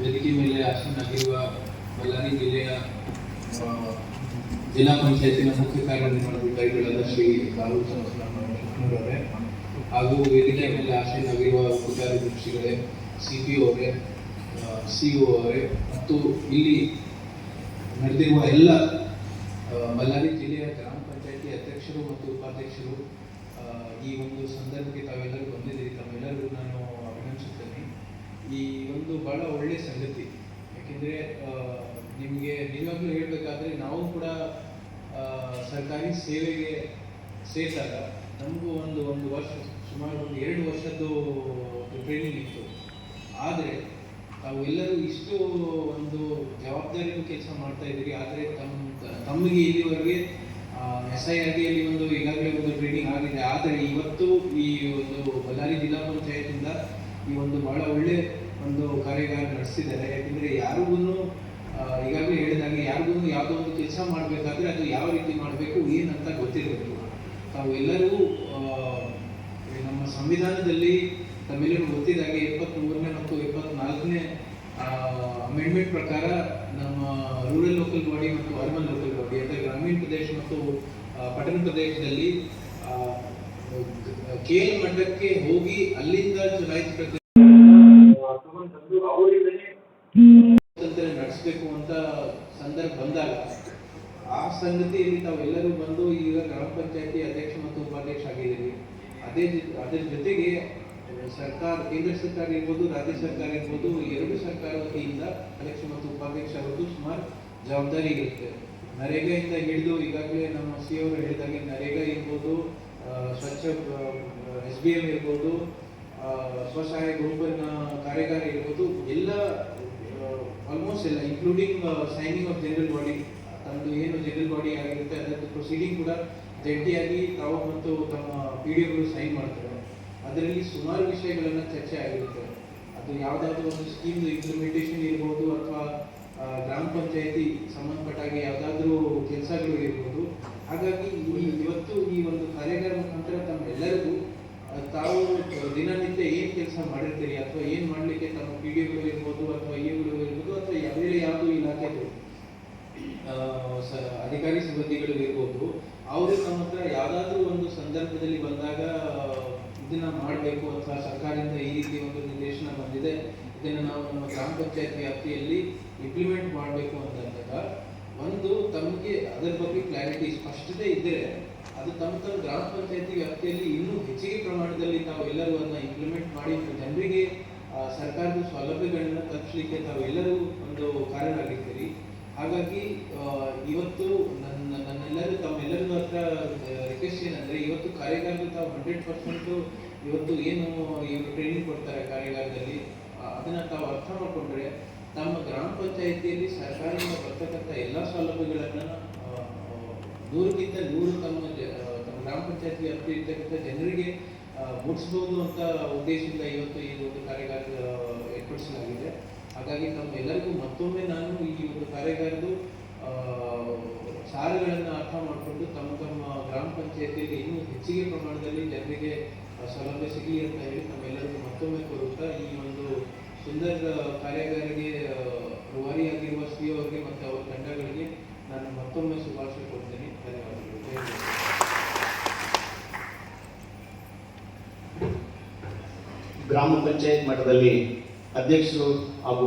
ವೇದಿಕೆ ಮೇಲೆ ಆಸೀನರಾಗಿರುವ ಬಳ್ಳಾರಿ ಜಿಲ್ಲೆಯ ಜಿಲ್ಲಾ ಪಂಚಾಯತಿನ ಮುಖ್ಯ ಕಾರ್ಯನಿರ್ವಹಣಾಧಿಕಾರಿಗಳಾದ ಶ್ರೀ ರಾಹುಲ್ ಅವರೇ ಹಾಗೂ ವೇದಿಕೆ ಮೇಲೆ ಆಸೀನರಾಗಿರುವ ಉಪಕಾರ್ಯದರ್ಶಿಗಳೇ ಸಿ ಪಿ ಅವರೇ ಸಿ ಒ ಅವರೇ ಮತ್ತು ಇಲ್ಲಿ ನಡೆದಿರುವ ಎಲ್ಲ ಬಳ್ಳಾರಿ ಜಿಲ್ಲೆಯ ಗ್ರಾಮ ಪಂಚಾಯತಿ ಅಧ್ಯಕ್ಷರು ಮತ್ತು ಉಪಾಧ್ಯಕ್ಷರು ಈ ಒಂದು ಸಂದರ್ಭಕ್ಕೆ ತಾವೆಲ್ಲರೂ ಬಂದಿದ್ದೀರಿ. ತಮ್ಮೆಲ್ಲರಿಗೂ ನಾನು ಈ ಒಂದು ಬಹಳ ಒಳ್ಳೆಯ ಸಂಗತಿ. ಯಾಕೆಂದರೆ ನಿಮಗೆ ನಿಜವಾಗ್ಲೂ ಹೇಳಬೇಕಾದ್ರೆ ನಾವು ಕೂಡ ಸರ್ಕಾರಿ ಸೇವೆಗೆ ಸೇರಿದಾಗ ನಮಗೂ ಒಂದು ಒಂದು ವರ್ಷ, ಸುಮಾರು ಒಂದು ಎರಡು ವರ್ಷದ್ದು ಟ್ರೈನಿಂಗ್ ಇತ್ತು. ಆದರೆ, ತಾವು ಎಲ್ಲರೂ ಇಷ್ಟು ಒಂದು ಜವಾಬ್ದಾರಿಯೂ ಕೆಲಸ ಮಾಡ್ತಾ ಇದ್ದೀರಿ, ಆದರೆ ತಮ್ಮ ತಮಗೆ ಇಲ್ಲಿವರೆಗೆ ಎಸ್ ಐ ಆರ್ ಡಿಯಲ್ಲಿ ಒಂದು ಈಗಾಗಲೇ ಒಂದು ಟ್ರೈನಿಂಗ್ ಆಗಿದೆ. ಆದರೆ ಇವತ್ತು ಈ ಒಂದು ಬಳ್ಳಾರಿ ಜಿಲ್ಲಾ ಪಂಚಾಯತಿಂದ ಈ ಒಂದು ಬಹಳ ಒಳ್ಳೆ ಒಂದು ಕಾರ್ಯಗಾರ ನಡೆಸಿದ್ದಾರೆ. ಯಾಕಂದ್ರೆ ಯಾರಿಗೂ ಈಗಾಗಲೇ ಹೇಳಿದಾಗೆ ಯಾರಿಗೂ ಯಾವುದೋ ಒಂದು ಕೆಲಸ ಮಾಡಬೇಕಾದ್ರೆ ಅದು ಯಾವ ರೀತಿ ಮಾಡಬೇಕು, ಏನಂತ ಗೊತ್ತಿರಬೇಕು. ತಾವು ಎಲ್ಲರೂ ನಮ್ಮ ಸಂವಿಧಾನದಲ್ಲಿ ತಮ್ಮೆಲ್ಲರೂ ಗೊತ್ತಿದ್ದಾಗೆ ಇಪ್ಪತ್ತ್ಮೂರನೇ ಮತ್ತು ಇಪ್ಪತ್ನಾಲ್ಕನೇ ಅಮೆಂಡ್ಮೆಂಟ್ ಪ್ರಕಾರ ನಮ್ಮ ರೂರಲ್ ಲೋಕಲ್ ಬಾಡಿ ಮತ್ತು ಅರ್ಬನ್ ಲೋಕಲ್ ಬಾಡಿ ಅಂದರೆ ಗ್ರಾಮೀಣ ಪ್ರದೇಶ ಮತ್ತು ಪಟ್ಟಣ ಪ್ರದೇಶದಲ್ಲಿ ಕೆ ಮಠಕ್ಕೆ ಹೋಗಿ ಅಲ್ಲಿಂದ ಚುನಾಯಿತ ನಡೆಸಬೇಕು ಅಂತ ಸಂದರ್ಭ ಬಂದಾಗ, ಆ ಸಂಗತಿಯಲ್ಲಿ ತಾವೆಲ್ಲರೂ ಬಂದು ಈಗ ಗ್ರಾಮ ಪಂಚಾಯತಿ ಅಧ್ಯಕ್ಷ ಮತ್ತು ಉಪಾಧ್ಯಕ್ಷ ಆಗಿದ್ದೀವಿ ಅದೇ ಅದರ ಜೊತೆಗೆ ಸರ್ಕಾರ, ಕೇಂದ್ರ ಸರ್ಕಾರ ಇರ್ಬೋದು, ರಾಜ್ಯ ಸರ್ಕಾರ ಇರ್ಬೋದು ಎರಡು ಸರ್ಕಾರ ವತಿಯಿಂದ ಅಧ್ಯಕ್ಷ ಮತ್ತು ಉಪಾಧ್ಯಕ್ಷ ಅವರದ್ದು ಸುಮಾರು ಜವಾಬ್ದಾರಿ ಇರುತ್ತೆ. ನರೇಗಾಯಿಂದ ಹಿಡಿದು ಈಗಾಗಲೇ ನಮ್ಮ ಸಿ ಅವರು ಹೇಳಿದಾಗೆ ನರೇಗಾ ಇರ್ಬೋದು ಸ್ವಚ್ಛ ಎಸ್ ಬಿ ಎಂ ಇರ್ಬೋದು ಸ್ವಸಹಾಯ ಗುಂಪಿನ ಕಾರ್ಯಕಾರಿ ಇರ್ಬೋದು, ಎಲ್ಲ ಆಲ್ಮೋಸ್ಟ್ ಎಲ್ಲ including signing of general body ತಮ್ಮದು ಏನು ಜನರಲ್ ಬಾಡಿ ಆಗಿರುತ್ತೆ, ಅದರದ್ದು ಪ್ರೊಸೀಡಿಂಗ್ ಕೂಡ ಜಂಟಿಯಾಗಿ ತಾವು ಮತ್ತು ತಮ್ಮ ಪಿ ಡಿ ಸೈನ್ ಮಾಡ್ತಾರೆ. ಅದರಲ್ಲಿ ಸುಮಾರು ವಿಷಯಗಳನ್ನು ಚರ್ಚೆ ಆಗಿರುತ್ತೆ. ಅದು ಯಾವುದಾದ್ರೂ ಒಂದು ಸ್ಕೀಮ್ ಇಂಪ್ಲಿಮೆಂಟೇಷನ್ ಇರ್ಬೋದು ಅಥವಾ ಗ್ರಾಮ ಪಂಚಾಯತಿ ಸಂಬಂಧಪಟ್ಟಾಗಿ ಯಾವುದಾದ್ರೂ ಕೆಲಸಗಳು ಇರ್ಬೋದು. ಹಾಗಾಗಿ ಈ ಇವತ್ತು ಈ ಒಂದು ಕಾರ್ಯಾಗಾರ ಮುಖಾಂತರ ತಮ್ಮೆಲ್ಲರಿಗೂ ಆ, ತಾವು ದಿನನಿತ್ಯ ಏನ್ ಕೆಲಸ ಮಾಡಿರ್ತೀರಿ ಅಥವಾ ಏನ್ ಮಾಡ್ಲಿಕ್ಕೆ ತಮ್ಮ ಪಿ ಡಿ ಇರ್ಬೋದು ಅಥವಾ ಇಗಳು ಇರ್ಬೋದು ಅಥವಾ ಯಾವುದೇ ಯಾವುದು ಸ- ಅಧಿಕಾರಿ ಸಿಬ್ಬಂದಿಗಳು ಇರ್ಬೋದು. ಅವರು ತಮ್ಮ ಹತ್ರ ಯಾವ್ದಾದ್ರು ಒಂದು ಸಂದರ್ಭದಲ್ಲಿ ಬಂದಾಗ, ಇದನ್ನ ಮಾಡಬೇಕು ಅಥವಾ ಸರ್ಕಾರದಿಂದ ಈ ರೀತಿ ಒಂದು ನಿರ್ದೇಶನ ಬಂದಿದೆ, ಇದನ್ನ ನಾವು ನಮ್ಮ ಗ್ರಾಮ ಪಂಚಾಯತ್ ವ್ಯಾಪ್ತಿಯಲ್ಲಿ ಇಂಪ್ಲಿಮೆಂಟ್ ಮಾಡಬೇಕು ಅಂತಂದಾಗ ಒಂದು ತಮಗೆ ಅದರ ಬಗ್ಗೆ ಕ್ಲಾರಿಟಿ ಸ್ಪಷ್ಟತೆ ಇದ್ದರೆ ಅದು ತಮ್ಮ ತಮ್ಮ ಗ್ರಾಮ ಪಂಚಾಯತಿ ವ್ಯಾಪ್ತಿಯಲ್ಲಿ ಇನ್ನೂ ಹೆಚ್ಚಿಗೆ ಪ್ರಮಾಣದಲ್ಲಿ ತಾವು ಎಲ್ಲರೂ ಅದನ್ನ ಇಂಪ್ಲಿಮೆಂಟ್ ಮಾಡಿ ಜನರಿಗೆ ಸರ್ಕಾರದ ಸೌಲಭ್ಯಗಳನ್ನ ತಲುಪಿಸಲಿಕ್ಕೆ ತಾವು ಎಲ್ಲರೂ ಒಂದು ಆಗಿದ್ದೀರಿ ಹಾಗಾಗಿ ಇವತ್ತು ನನ್ನ, ನನ್ನೆಲ್ಲರೂ ತಮ್ಮೆಲ್ಲರಿಗೂ ಹತ್ರ ರಿಕ್ವೆಸ್ಟ್ ಏನಂದ್ರೆ ಇವತ್ತು ಕಾರ್ಯಾಗಾರದಲ್ಲಿ ತಾವು ಹಂಡ್ರೆಡ್ ಪರ್ಸೆಂಟ್ ಇವತ್ತು ಏನು ಇವರು ಟ್ರೈನಿಂಗ್ ಕೊಡ್ತಾರೆ ಕಾರ್ಯಾಗಾರದಲ್ಲಿ ಅದನ್ನ ತಾವು ಅರ್ಥ ಮಾಡಿಕೊಂಡ್ರೆ ತಮ್ಮ ಗ್ರಾಮ ಪಂಚಾಯಿತಿಯಲ್ಲಿ ಸರ್ಕಾರದಿಂದ ಬರ್ತಕ್ಕಂಥ ಎಲ್ಲ ಸೌಲಭ್ಯಗಳನ್ನ ನೂರಕ್ಕಿಂತ ನೂರು ತಮ್ಮ ತಮ್ಮ ಗ್ರಾಮ ಪಂಚಾಯತಿ ವ್ಯಾಪ್ತಿ ಇರ್ತಕ್ಕಂಥ ಜನರಿಗೆ ಮುಟ್ಸ್ಬೋದು ಅಂತ ಉದ್ದೇಶದಿಂದ ಇವತ್ತು ಈ ಒಂದು ಕಾರ್ಯಾಗಾರ ಏರ್ಪಡಿಸಲಾಗಿದೆ. ಹಾಗಾಗಿ ತಮ್ಮೆಲ್ಲರಿಗೂ ಮತ್ತೊಮ್ಮೆ ನಾನು ಈ ಒಂದು ಕಾರ್ಯಾಗಾರದ್ದು ಆ, ಸಾರಗಳನ್ನು ಅರ್ಥ ಮಾಡಿಕೊಂಡು ತಮ್ಮ ತಮ್ಮ ಗ್ರಾಮ ಪಂಚಾಯತಿಯಲ್ಲಿ ಇನ್ನೂ ಹೆಚ್ಚಿಗೆ ಪ್ರಮಾಣದಲ್ಲಿ ಜನರಿಗೆ ಸೌಲಭ್ಯ ಸಿಗಲಿ ಅಂತ ಹೇಳಿ ತಮ್ಮೆಲ್ಲರಿಗೂ ಮತ್ತೊಮ್ಮೆ ಕೋರುತ್ತಾ ಈ ಒಂದು ಸುಂದರ ಕಾರ್ಯಾಗಾರಿಗೆ ಆ, ರೂವಾರಿಯಾಗಿರುವ ಸಿ ಅವರಿಗೆ ಮತ್ತು ಅವರ ತಂಡಗಳಿಗೆ ನಾನು ಮತ್ತೊಮ್ಮೆ ಶುಭಾಶಯ ಕೊಡ್ತೇನೆ ಧನ್ಯವಾದಗಳು ಜೈ ಹಿಂದ್. ಗ್ರಾಮ ಪಂಚಾಯತ್ ಮಟ್ಟದಲ್ಲಿ ಅಧ್ಯಕ್ಷರು ಹಾಗೂ